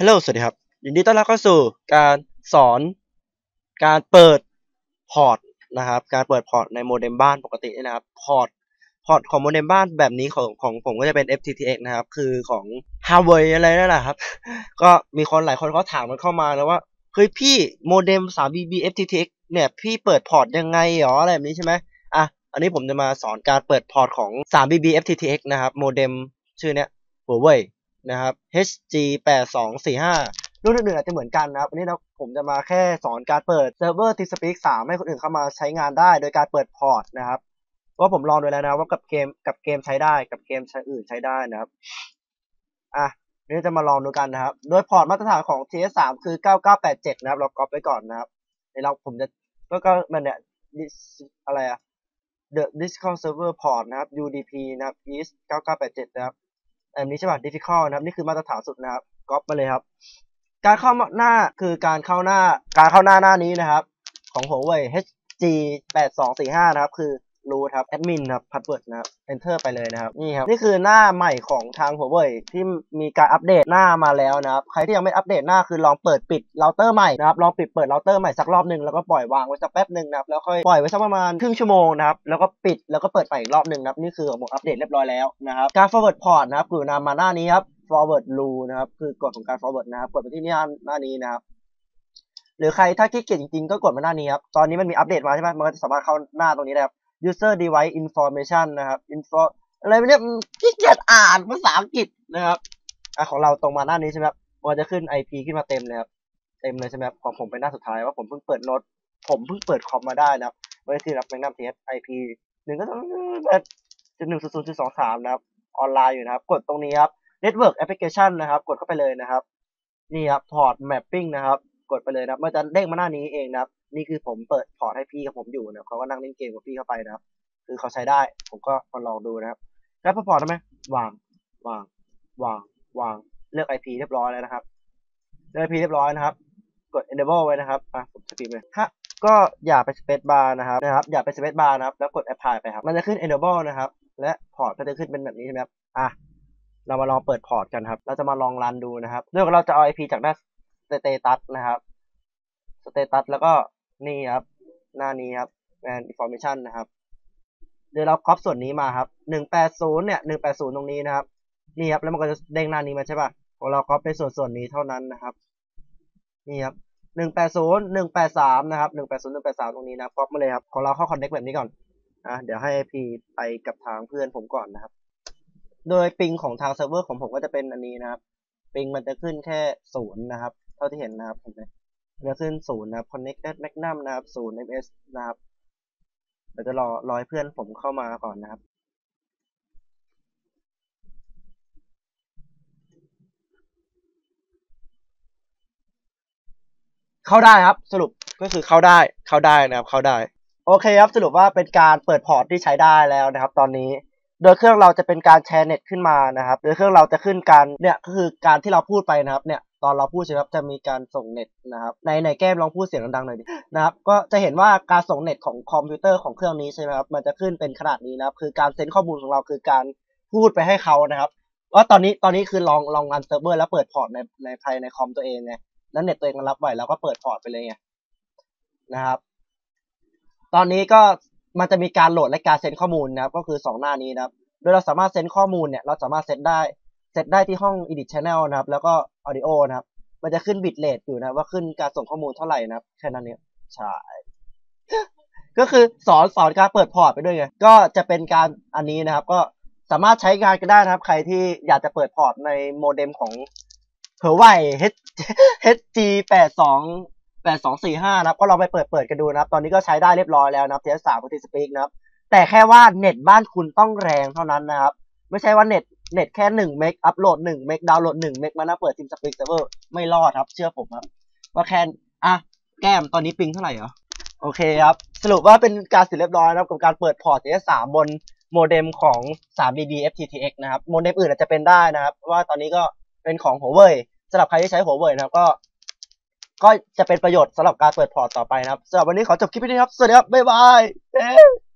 ฮัลโหลสวัสดีครับ ยินดีต้อนรับเข้าสู่การสอนการเปิดพอร์ตนะครับ การเปิดพอร์ตในโมเด็มบ้านปกตินะครับ พอร์ต พอร์ตของโมเด็มบ้านแบบนี้ของของผมก็จะเป็น FTTX นะครับ คือของ Huawei อะไรนั่นแหละครับ ก็มีคนหลายคนเขาถามมันเข้ามาแล้วว่า เฮ้ยพี่โมเด็ม 3BB FTTX เนี่ยพี่เปิดพอร์ตยังไงหรออะไรแบบนี้ใช่ไหมอะ อันนี้ผมจะมาสอนการเปิดพอร์ตของ 3BB FTTX นะครับ โมเด็มชื่อเนี้ย Huawei นะครับ HG 8 2 4 5รุ่นอื่นๆอาจจะเหมือนกันนะครับวันนี้นะผมจะมาแค่สอนการเปิดเซิร์ฟเวอร์ TeamSpeak 3 ให้คนอื่นเข้ามาใช้งานได้ โดยการเปิดพอร์ตนะครับว่าผมลองดูแล้วนะว่ากับเกมกับเกมใช้ได้กับเกมใช้อื่นใช้ได้นะครับอะนนี้จะมาลองดูกันนะครับ โดยพอร์ตมาตรฐานของ TS3 คือ 9987 นะครับ เราก๊อปไว้ก่อนนะครับเดี๋ยวเราผมจะก็ก็มันเนี่ย อะไรอะ The Discord Server Port นะครับ UDP นะครับ is 9987 นะครับ อันนี้ใช่ป่ะ difficult นะครับ นี่คือมาตรฐานสุดนะครับก๊อปมาเลยครับ การเข้าหน้าคือการเข้าหน้า การเข้าหน้าหน้านี้นะครับ ของ Huawei HG 8245นะครับ คือ root ครับ admin ครับ password นะครับ enter ไปเลยนะครับนี่ครับนี่คือหน้าใหม่ของทาง Huawei ที่มีการอัปเดตหน้ามาแล้วนะครับใครที่ยังไม่อัปเดตหน้าคือลองเปิดปิดเราเตอร์ใหม่นะครับลองปิดเปิดเราเตอร์ใหม่สักรอบหนึ่งแล้วก็ปล่อยวางไว้สักแป๊บหนึ่งนะครับแล้วค่อยปล่อยไว้สักประมาณครึ่งชั่วโมงนะครับแล้วก็ปิดแล้วก็เปิดใหม่อีกรอบหนึ่งนะครับนี่คือผมอัปเดตเรียบร้อยแล้วนะครับการ forward port นะครับคือนำมาหน้านี้ครับ forward rule นะครับคือกฎของการ forward นะครับกดไปที่หน้าหน้านี้นะครับหรือใครถ้าขี้เกียจจริงๆก็กดมาหน้านี้ครับ ตอนนี้มันมีอัปเดตมาใช่ไหมมันก็จะสามารถเข้าหน้าตรงนี้ได้ครับ user device information นะครับ info อะไรเนี่ยขี้เกียจอ่านภาษาอังกฤษนะครับอะของเราตรงมาหน้านี้ใช่ไหมครับมันจะขึ้น IP ขึ้นมาเต็มเลยครับ เต็มเลยใช่ไหมครับ ของผมเป็นหน้าสุดท้ายว่าผมเพิ่งเปิดโน้ตผมเพิ่งเปิดคอมมาได้นะครับไม่ได้ที่รับแมงนัมเทส IP หนึ่งก็ต้องจุดหนึ่งศูนย์จุดสองสามนะครับ ออนไลน์อยู่นะครับ กดตรงนี้ครับ network application นะครับ กดเข้าไปเลยนะครับ นี่ครับ port mapping นะครับ กดไปเลยนะครับ มันจะเด้งมาหน้านี้เองนะครับ นี่คือผมเปิดพอร์ตให้พี่กับผมอยู่นะเขาก็นั่งเล่นเกมกับพี่เข้าไปนะครับ คือเขาใช้ได้ ผมก็มาลองดูนะครับแล้วพอพอร์ตได้ไหมวางวางวางวางเลือก IP เรียบร้อยแล้วนะครับเลือก IP เรียบร้อยนะครับ กด enable ไว้นะครับอะผมสปีดเลยฮะก็อย่าไป space bar นะครับนะครับ อย่าไป space bar นะครับ แล้วกด apply ไปครับ มันจะขึ้น enable นะครับ และพอร์ตก็จะขึ้นเป็นแบบนี้ใช่ไหมครับอะเรามาลองเปิดพอร์ตกันครับ เราจะมาลองรันดูนะครับโดยเราจะเอา IP จากหน้า status นะครับ status แล้วก็ นี่ครับ หน้านี้ครับ and information นะครับเดี๋ยวเราก๊อปส่วนนี้มาครับหนึ่งแปดศูนย์เนี่ยหนึ่งแปดศูนย์ตรงนี้นะครับ นี่ครับ แล้วมันก็จะเด้งหน้านี้มาใช่ป่ะ ของเราก๊อปในส่วนส่วนนี้เท่านั้นนะครับ นี่ครับหนึ่งแปดศูนย์หนึ่งแปดสามนะครับหนึ่งแปดศูนย์หนึ่งแปดสามตรงนี้นะก๊อปมาเลยครับ ของเราเข้าคอนเน็กแบบนี้ก่อน อะ เดี๋ยวให้พีไปกับทางเพื่อนผมก่อนนะครับ โดยปิงของทางเซิร์ฟเวอร์ของผมก็จะเป็นอันนี้นะครับ ปิงมันจะขึ้นแค่ศูนย์นะครับ เท่าที่เห็นนะครับเห็นไหม จะขึ้นศูนย์นะครับ connected magnum นะครับศูนย์ ms นะครับเดี๋ยวจะรอรอให้เพื่อนผมเข้ามาก่อนนะครับเข้าได้ครับสรุปก็คือเข้าได้เข้าได้นะครับเข้าได้ โอเคครับสรุปว่าเป็นการเปิดพอร์ตที่ใช้ได้แล้วนะครับ ตอนนี้ โดยเครื่องเราจะเป็นการแชร์เน็ตขึ้นมานะครับ โดยเครื่องเราจะขึ้นการเนี่ยก็คือการที่เราพูดไปนะครับเนี่ยตอนเราพูดใช่ไหมครับจะมีการส่งเน็ตนะครับในในแก้มลองพูดเสียงดังๆหน่อยดินะครับก็จะเห็นว่าการส่งเน็ตของคอมพิวเตอร์ของเครื่องนี้ใช่ไหมครับมันจะขึ้นเป็นขนาดนี้นะครับ คือการเซ็นข้อมูลของเราคือการพูดไปให้เขานะครับว่าตอนนี้ตอนนี้คือลองลองรันเซิร์ฟเวอร์แล้วเปิดพอร์ตในในภายในคอมตัวเองไงแล้วเน็ตตัวเองมันรับไหวแล้วก็เปิดพอร์ตไปเลยไงนะครับ ตอนนี้ก็ มันจะมีการโหลดและการเซ็นข้อมูลนะครับ ก็คือสองหน้านี้นะครับ โดยเราสามารถเซ็นข้อมูลเนี่ย เราสามารถเซ็นได้ เซ็ตได้ที่ห้อง edit channel นะครับ แล้วก็ audio นะครับ มันจะขึ้นบิตเรทอยู่นะว่าขึ้นการส่งข้อมูลเท่าไหร่นะครับ แค่นั้นเนี่ยใช่ ก็คือสอนสอนการเปิดพอร์ตไปด้วยไง ก็จะเป็นการอันนี้นะครับ ก็สามารถใช้งานกันได้นะครับ ใครที่อยากจะเปิดพอร์ตในโมเด็มของ Huawei HG 8 2 8 2 4 5นะครับก็ลองไปเปิดเปิดกันดูนะครับ ตอนนี้ก็ใช้ได้เรียบร้อยแล้วนะครับ TS3 กับ T-Speak นะครับ แต่แค่ว่าเน็ตบ้านคุณต้องแรงเท่านั้นนะครับ ไม่ใช่ว่าเน็ตเน็ตแค่หนึ่งเมกอัพโหลดหนึ่งเมกดาวน์โหลดหนึ่งเมกมานะเปิด TeamSpeak Server ไม่รอดครับเชื่อผมครับว่าแค่อะแก้มตอนนี้ปิงเท่าไหร่เหรอโอเคครับ สรุปว่าเป็นการเสร็จเรียบร้อยนะครับกับการเปิดพอร์ต TS3 บนโมเด็มของ 3BB FTTX นะครับ โมเด็มอื่นอาจจะเป็นได้นะครับเพราะว่าตอนนี้ก็เป็นของ Huawei สำหรับใครที่ใช้ Huawei นะครับก็ ก็จะเป็นประโยชน์สำหรับการเปิดพอร์ตต่อไปนะครับสำหรับวันนี้ขอจบคลิปนี้ครับ สวัสดีครับ บ๊ายบาย